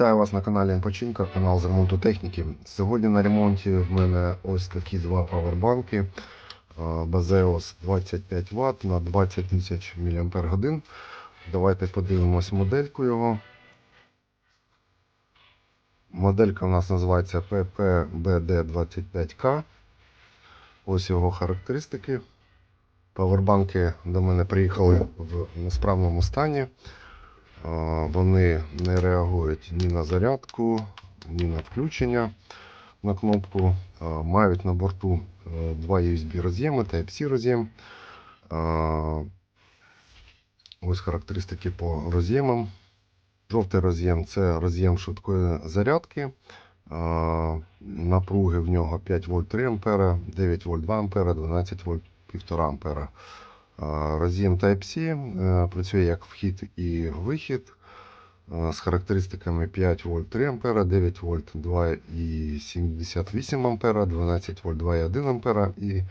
Вітаю вас на каналі Починка, канал з ремонту техніки. Сьогодні на ремонті в мене ось такі два павербанки. Bazeos 25 Вт на 20 тисяч мАч. Давайте подивимось модельку його. Моделька у нас називається PPBD25K. Ось його характеристики. Павербанки до мене приїхали в несправному стані. Вони не реагують ні на зарядку, ні на включення на кнопку. Мають на борту е, два USB роз'єми та Type-C роз'єм. Ось характеристики по роз'ємам. Жовтий роз'єм це роз'єм швидкої зарядки. Напруги в нього 5 вольт 3 А, 9 вольт 2 А, 12 вольт 1,5 А. Роз'єм Type-C е, працює як вхід і вихід е, з характеристиками 5 вольт 3 А, 9 вольт 2,78 А, 12 вольт 2,1 А і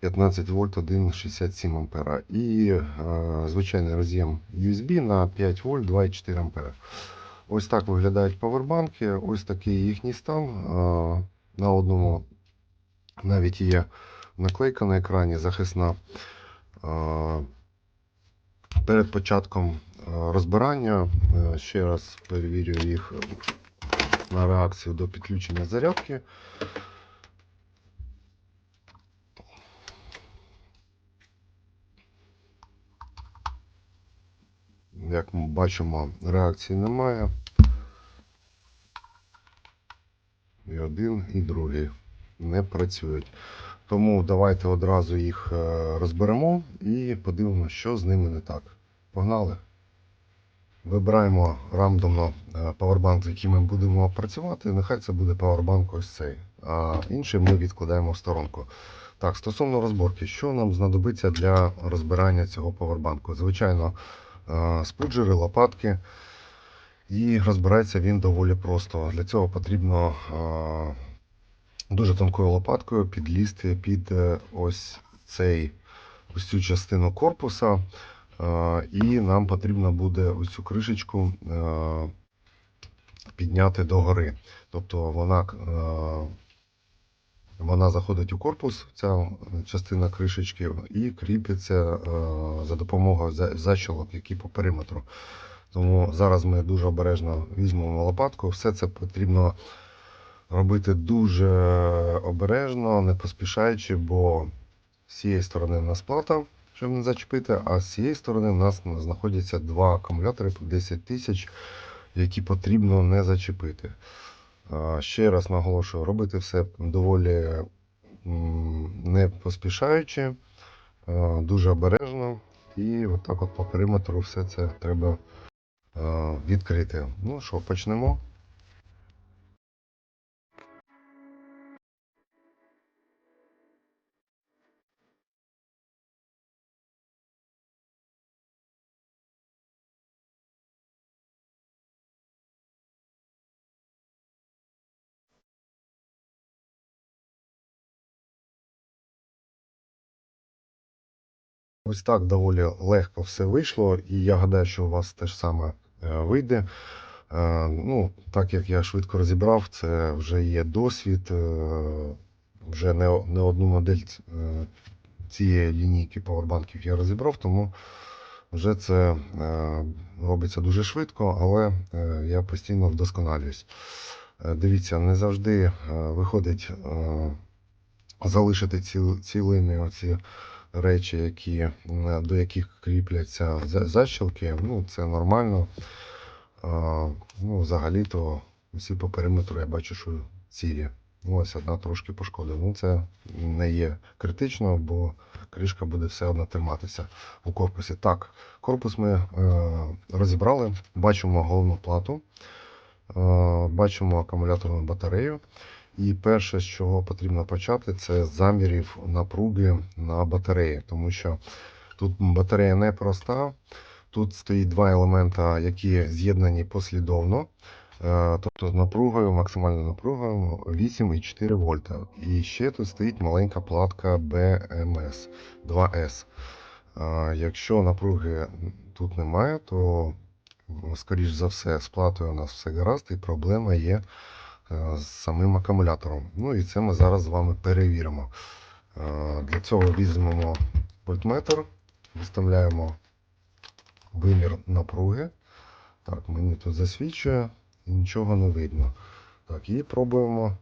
15 вольт 1,67 А. І е, звичайний роз'єм USB на 5 вольт 2,4 А. Ось так виглядають павербанки, ось такий їхній стан. На одному навіть є наклейка на екрані захисна. Е, Перед початком е, розбирання е, ще раз перевірю їх на реакцію до підключення зарядки. Як ми бачимо, реакції немає. І один, і другий не працюють. Тому давайте одразу їх е, розберемо і подивимося, що з ними не так. Погнали! Вибираємо рандомно е, павербанк, з яким ми будемо працювати. Нехай це буде павербанк ось цей. А інший ми відкладаємо в сторонку. Так, стосовно розборки, що нам знадобиться для розбирання цього павербанку? Звичайно, е, спуджери, лопатки. І розбирається він доволі просто. Для цього потрібно дуже тонкою лопаткою підлізти під е, ось цей ось цю частину корпуса. Е, І нам потрібно буде ось цю кришечку е, підняти догори. Тобто вона, вона заходить у корпус, ця частина кришечки, і кріпиться за допомогою за- защолок, які по периметру. Тому зараз ми дуже обережно візьмемо лопатку. Все це потрібно робити дуже обережно, не поспішаючи, бо з цієї сторони в нас плата, щоб не зачепити, а з цієї сторони в нас знаходяться два акумулятори по 10 тисяч, які потрібно не зачепити. Ще раз наголошую, робити все доволі не поспішаючи, дуже обережно. І отак от по периметру все це треба відкрити. Ну що, почнемо. Ось так доволі легко все вийшло, і я гадаю, що у вас теж саме е, вийде. Е, Ну, так як я швидко розібрав, це вже є досвід. е, Вже не, не одну модель цієї лінійки павербанків я розібрав, тому вже це робиться дуже швидко, але я постійно вдосконалююсь. Дивіться, не завжди виходить залишити ціл, цілими оці речі, які, е, до яких кріпляться защілки. Ну, це нормально. Ну, взагалі-то всі по периметру я бачу, що цілі. Ну, ось одна трошки пошкодила. Ну, це не є критично, бо кришка буде все одно триматися у корпусі. Так, корпус ми е, розібрали, бачимо головну плату, е, бачимо акумуляторну батарею. І перше, з чого потрібно почати, це замірів напруги на батареї, тому що тут батарея не проста. Тут стоїть два елемента, які з'єднані послідовно. Е, Тобто з напругою, максимальною напругою 8,4 вольта. І ще тут стоїть маленька платка BMS 2S. Е, Якщо напруги тут немає, то скоріш за все, з платою у нас все гаразд, і проблема є з самим акумулятором. Ну і це ми зараз з вами перевіримо. Е, Для цього візьмемо вольтметр, виставляємо вимір напруги. Так, мені тут засвідчує і нічого не видно. Так, і пробуємо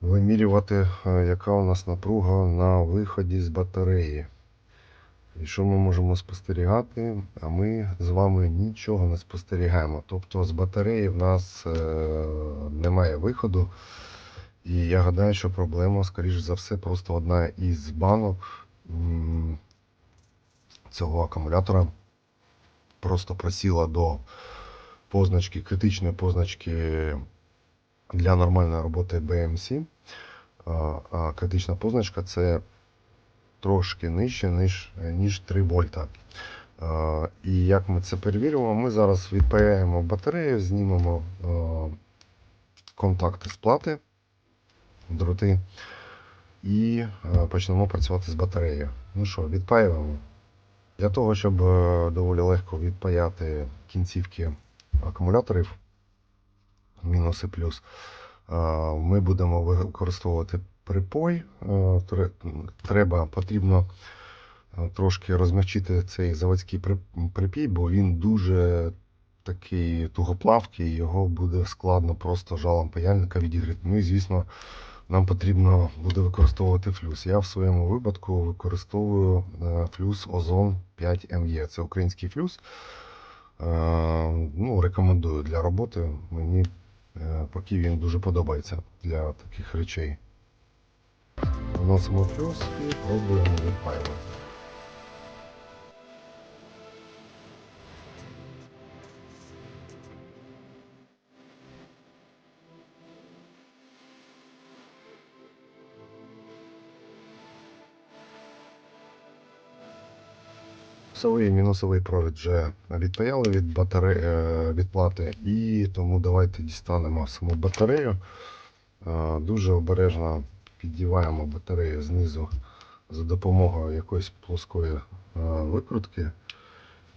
вимірювати, е, яка у нас напруга на виході з батареї. І що ми можемо спостерігати? А ми з вами нічого не спостерігаємо. Тобто з батареї в нас е, немає виходу. І я гадаю, що проблема, скоріш за все, просто одна із банок цього акумулятора просто просіла до позначки, критичної позначки для нормальної роботи BMC. А, критична позначка це трошки нижче, ніж, ніж 3 вольта. І як ми це перевіримо, ми зараз відпаяємо батарею, знімемо контакти з плати, дроти і почнемо працювати з батареєю. Ну що, відпаюємо. Для того, щоб е, доволі легко відпаяти кінцівки акумуляторів, мінус і плюс, е, ми будемо використовувати припой. Е, Треба, потрібно е, трошки розмягчити цей заводський припій, бо він дуже такий тугоплавкий, його буде складно просто жалом паяльника відігріти. Ну і звісно, нам потрібно буде використовувати флюс. Я в своєму випадку використовую е, флюс Озон 5 МЕ. Це український флюс. Ну, рекомендую для роботи. Мені поки він дуже подобається для таких речей. Вносимо флюс і пробуємо відпаювати. Плюсовий і мінусовий провід вже відпаяли від батаре... е, від плати, і тому давайте дістанемо саму батарею. Е, Дуже обережно піддіваємо батарею знизу за допомогою якоїсь плоскої е, викрутки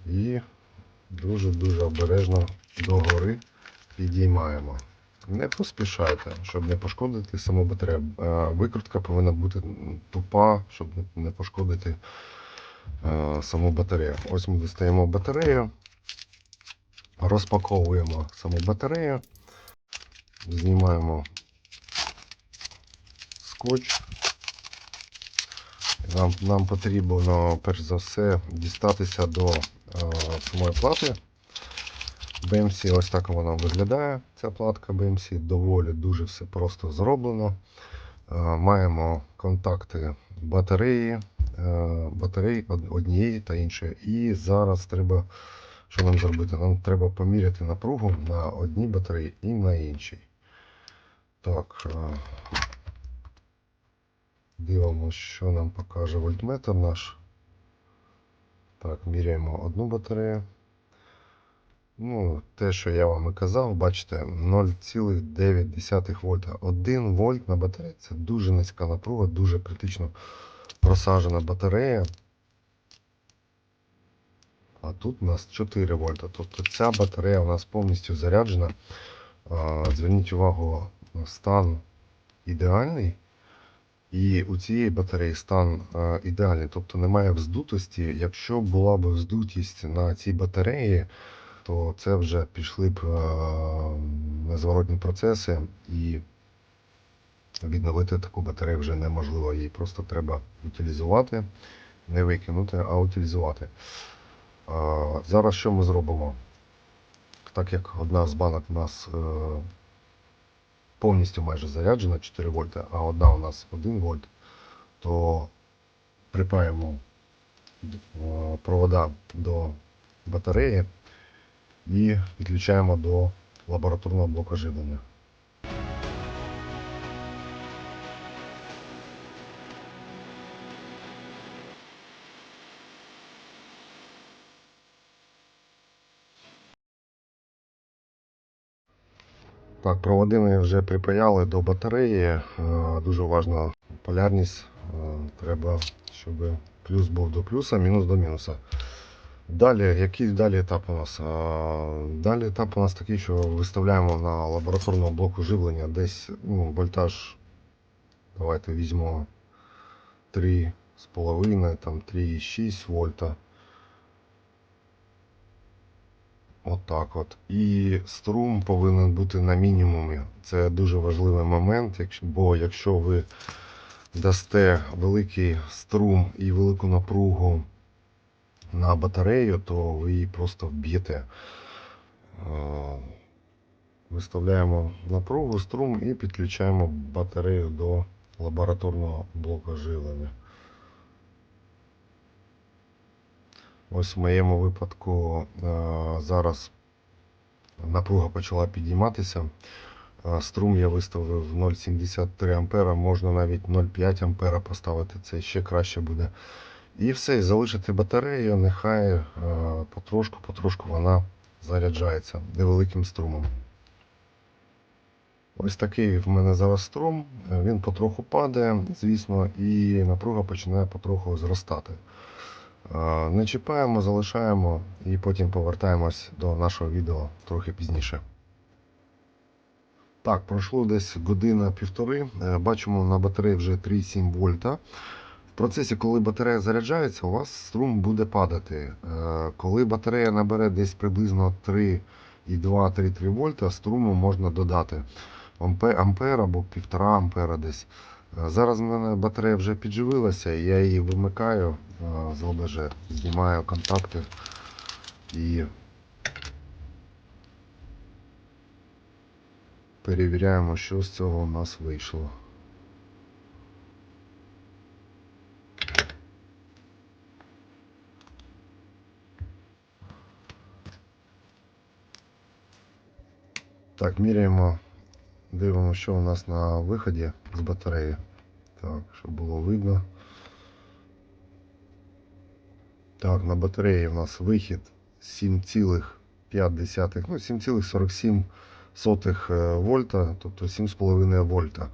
і дуже-дуже обережно догори підіймаємо. Не поспішайте, щоб не пошкодити саму батарею. Е, Викрутка повинна бути тупа, щоб не- пошкодити е, саму батарею. Ось ми достаємо батарею, розпаковуємо саму батарею, знімаємо скотч. Нам, нам потрібно перш за все дістатися до е, самої плати. BMC, ось так вона виглядає, ця платка BMC, доволі дуже все просто зроблено. Е, Маємо контакти батареї, е, батарей од- однієї та іншої. І зараз треба, що нам зробити? Нам треба поміряти напругу на одній батареї і на іншій. Так. е, Дивимося, що нам покаже вольтметр наш. Так, міряємо одну батарею. Ну, те, що я вам і казав, бачите, 0,9 вольта. 1 вольт на батареї це дуже низька напруга, дуже критично просаджена батарея. А тут у нас 4 вольта. Тобто ця батарея у нас повністю заряджена. Зверніть увагу, стан ідеальний. І у цієї батареї стан е, ідеальний, тобто немає вздутості. Якщо була б вздутість на цій батареї, то це вже пішли б е, незворотні процеси, і відновити таку батарею вже неможливо. Її просто треба утилізувати, не викинути, а утилізувати. Е, Зараз що ми зробимо? Так як одна з банок у нас повністю майже заряджена 4 вольта, а одна у нас 1 вольт, то припаємо е, провода до батареї і підключаємо до лабораторного блоку живлення. Так, проводи ми вже припаяли до батареї. Е, Дуже важна полярність. Е, Треба, щоб плюс був до плюса, мінус до мінуса. Далі, який далі етап у нас? Далі етап у нас такий, що виставляємо на лабораторному блоку живлення десь ну, вольтаж. Давайте візьмемо 3,5, там 3,6 вольта. Отак от. І струм повинен бути на мінімумі. Це дуже важливий момент, бо якщо ви дасте великий струм і велику напругу на батарею, то ви її просто вб'єте. Е, Виставляємо напругу, струм і підключаємо батарею до лабораторного блоку живлення. Ось в моєму випадку е, зараз напруга почала підійматися. Е, Струм я виставив 0,73 ампера, можна навіть 0,5 ампера поставити, це ще краще буде. І все, і залишити батарею, нехай е, потрошку-потрошку вона заряджається невеликим струмом. Ось такий в мене зараз струм, е, він потроху падає, звісно, і напруга починає потроху зростати. Е, Не чіпаємо, залишаємо і потім повертаємось до нашого відео трохи пізніше. Так, пройшло десь година-півтори. Е, Бачимо на батареї вже 3,7 вольта. В процесі, коли батарея заряджається, у вас струм буде падати. Е, Коли батарея набере десь приблизно 3,2-3,3 вольта, струму можна додати ампе- ампер або 1,5 ампера десь. Зараз в мене батарея вже підживилася, я її вимикаю з ОБЖ, знімаю контакти і перевіряємо, що з цього у нас вийшло. Так, міряємо, дивимося, що у нас на виході з батареї. Так, щоб було видно. Так, на батареї у нас вихід 7,5, ну 7,47 е, вольта, тобто 7,5 вольта.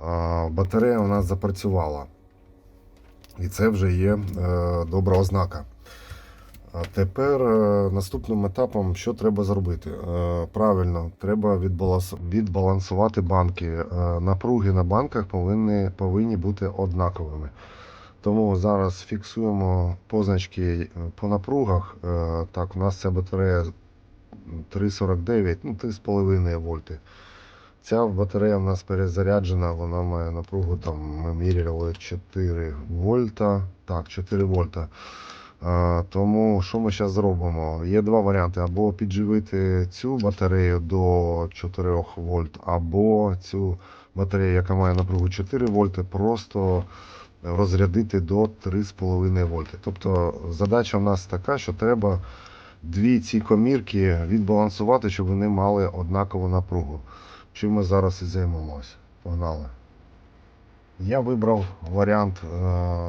А батарея у нас запрацювала. І це вже є е, добра ознака. Тепер е, наступним етапом, що треба зробити? Е, Правильно, треба відбалансувати банки. Е, Напруги на банках повинні, повинні бути однаковими. Тому зараз фіксуємо позначки по напругах. Так, у нас ця батарея 3,49, ну 3,5 вольти. Ця батарея у нас перезаряджена, вона має напругу, там ми міряли 4 вольта. Так, 4 вольта. Тому що ми зараз зробимо? Є два варіанти: або підживити цю батарею до 4 вольт, або цю батарею, яка має напругу 4 вольти, просто розрядити до 3,5 вольти. Тобто задача в нас така, що треба дві ці комірки відбалансувати, щоб вони мали однакову напругу. Чим ми зараз і займемося. Погнали. Я вибрав варіант е,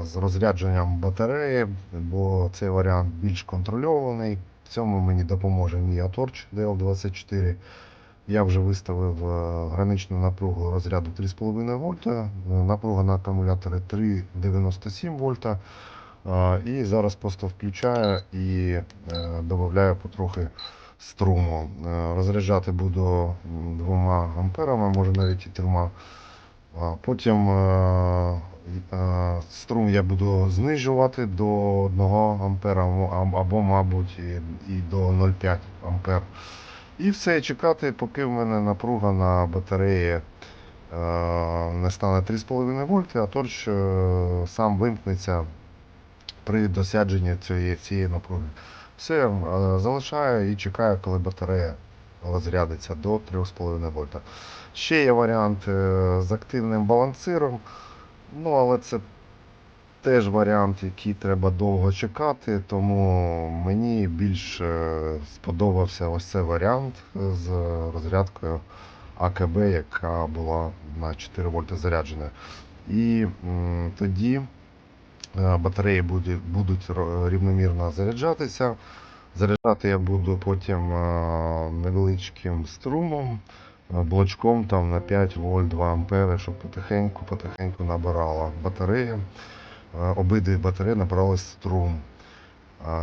з розрядженням батареї, бо цей варіант більш контрольований. В цьому мені допоможе мій Atorch DL24. Я вже виставив е, граничну напругу розряду 3,5 В, е, напруга на акумулятори 3,97 В. І зараз просто включаю і додаю потрохи струму. Розряджати буду 2 амперами, може навіть і трьома. Потім е, е, струм я буду знижувати до 1 ампера або, мабуть, і, до 0,5 ампер. І все, чекати, поки в мене напруга на батареї е, не стане 3,5 вольти, а торч сам вимкнеться при досядженні цієї, цієї напруги. Все, залишаю і чекаю, коли батарея розрядиться до 3,5 вольта. Ще є варіант е, з активним балансиром, ну але це теж варіант, який треба довго чекати, тому мені більш е, сподобався ось цей варіант з розрядкою АКБ, яка була на 4 вольти заряджена. І тоді е, батареї будуть рівномірно заряджатися. Заряджати я буду потім е, невеличким струмом, е, блочком там на 5 вольт 2 ампери, щоб потихеньку-потихеньку набирала батарея. Е, Обидві батареї набрали струм,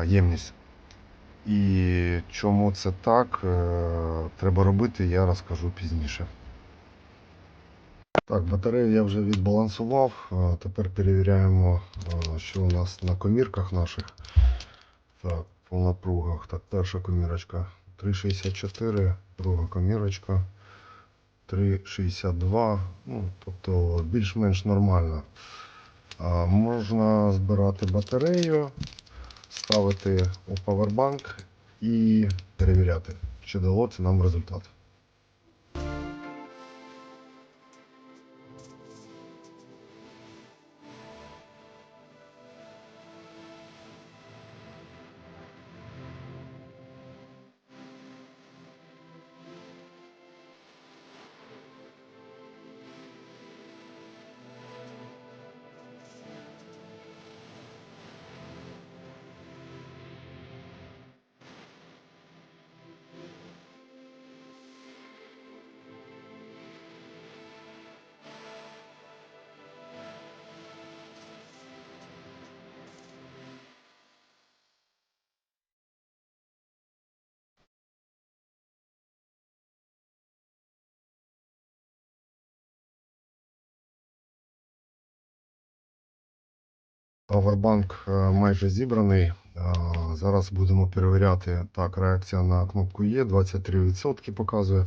ємність І чому це так треба робити, я розкажу пізніше. Так, батарею я вже відбалансував. Тепер перевіряємо, що у нас на комірках наших. Так, по напругах. Так, перша комірочка 3,64, друга комірочка 3,62. Ну, тобто більш-менш нормально. А, можна збирати батарею, ставити у павербанк і перевіряти, чи дало це нам результат. Павербанк е, майже зібраний. Зараз будемо перевіряти. Так, реакція на кнопку є, 23% показує.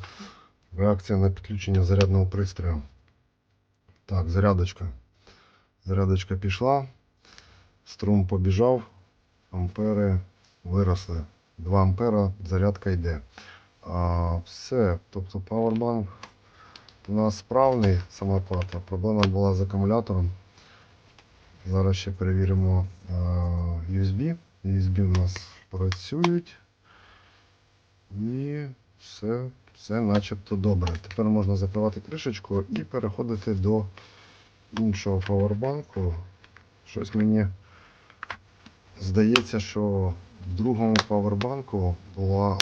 Реакція на підключення зарядного пристрою. Так, зарядочка. Зарядочка пішла. Струм побіжав. Ампери виросли. 2 ампера, зарядка йде. А, все. Тобто павербанк у нас справний, сама плата. Проблема була з акумулятором. Зараз ще перевіримо е, USB. USB у нас працюють. І все, все начебто добре. Тепер можна закривати кришечку і переходити до іншого павербанку. Щось мені здається, що в другому павербанку була,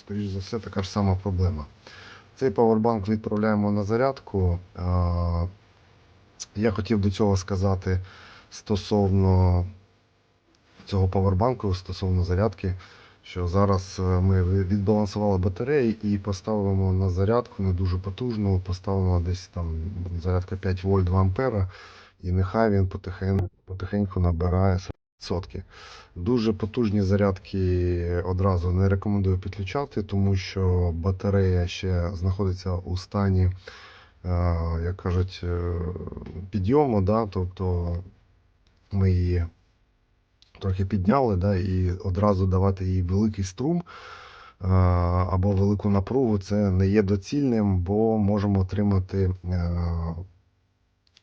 скоріш за все, така ж сама проблема. Цей павербанк відправляємо на зарядку. Я хотів до цього сказати стосовно цього павербанку, стосовно зарядки, що зараз е, ми відбалансували батареї і поставимо на зарядку не дуже потужну, поставимо десь там зарядка 5 вольт 2 ампера, і нехай він потихеньку, потихеньку набирає. Дуже потужні зарядки одразу не рекомендую підключати, тому що батарея ще знаходиться у стані, е, як кажуть, е, підйому. Да? Тобто ми її трохи підняли, да, і одразу давати їй великий струм е, або велику напругу це не є доцільним, бо можемо отримати е,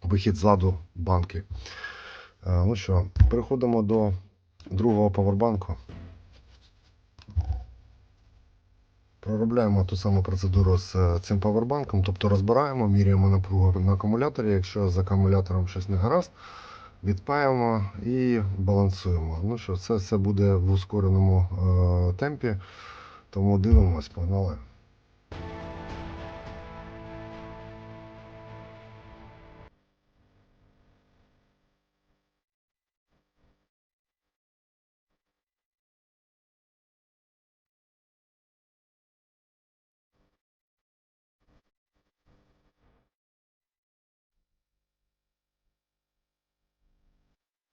вихід ззаду банки. Е, Ну що, переходимо до другого павербанку. Проробляємо ту саму процедуру з цим павербанком, тобто розбираємо, міряємо напругу на акумуляторі. Якщо з акумулятором щось не гаразд, відпаємо і балансуємо. Ну що, це все буде в ускореному е, темпі, тому дивимось, погнали.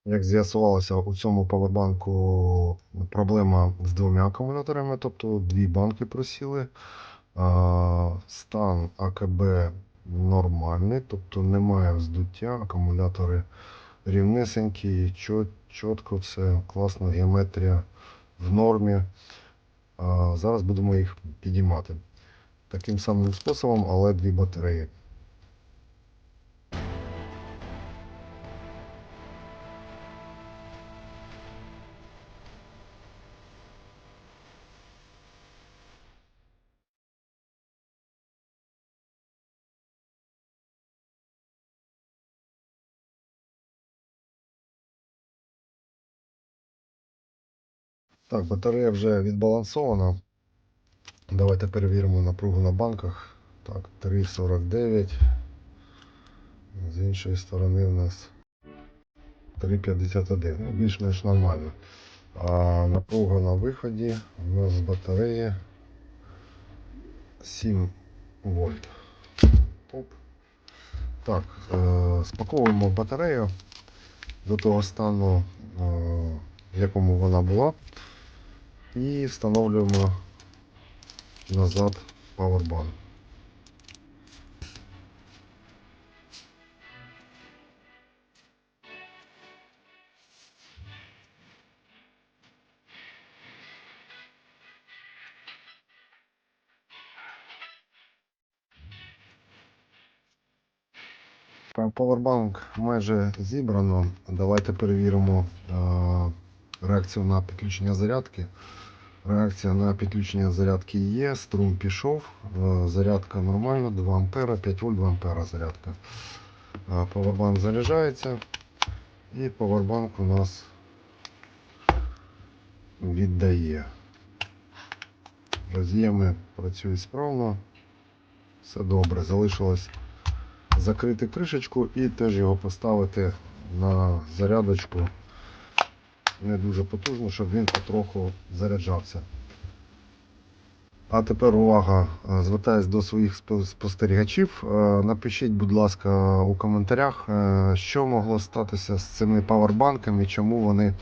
Як з'ясувалося, у цьому павербанку проблема з двома акумуляторами, тобто дві банки просіли. Стан АКБ нормальний, тобто немає вздуття, акумулятори рівнесенькі, чітко все, класна геометрія в нормі. Зараз будемо їх підіймати. Таким самим способом, але дві батареї. Так, батарея вже відбалансована. Давайте перевіримо напругу на банках. Так, 3,49. З іншої сторони у нас 3,51. Ну, більш-менш нормально. А напруга на виході у нас з батареї 7 вольт. Оп. Так, е, спаковуємо батарею до того стану, е, в якому вона була. І встановлюємо назад. Па- Павербанк майже зібрано. Давайте перевіримо е, реакцію на підключення зарядки. Реакція на підключення зарядки є, струм пішов, е, зарядка нормальна, 2 ампера, 5 вольт 2 ампера зарядка. Е, Павербанк заряджається і павербанк у нас віддає. Роз'єми працюють справно, все добре. Залишилось закрити кришечку і теж його поставити на зарядочку не дуже потужно, щоб він потроху заряджався. А тепер увага, звертаюсь до своїх спостерігачів. Е, Напишіть, будь ласка, у коментарях, е, що могло статися з цими павербанками, чому вони е,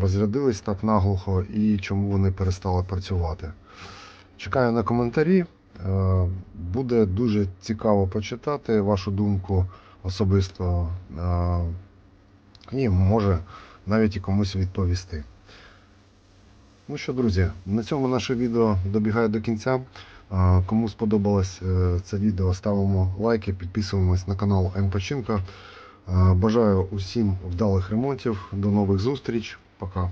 розрядились так наглухо і чому вони перестали працювати. Чекаю на коментарі. Буде дуже цікаво почитати вашу думку особисто. І може навіть і комусь відповісти. Ну що, друзі, на цьому наше відео добігає до кінця. Кому сподобалось е, це відео, ставимо лайки, підписуємось на канал М. Е, Бажаю усім вдалих ремонтів. До нових зустріч. Пока.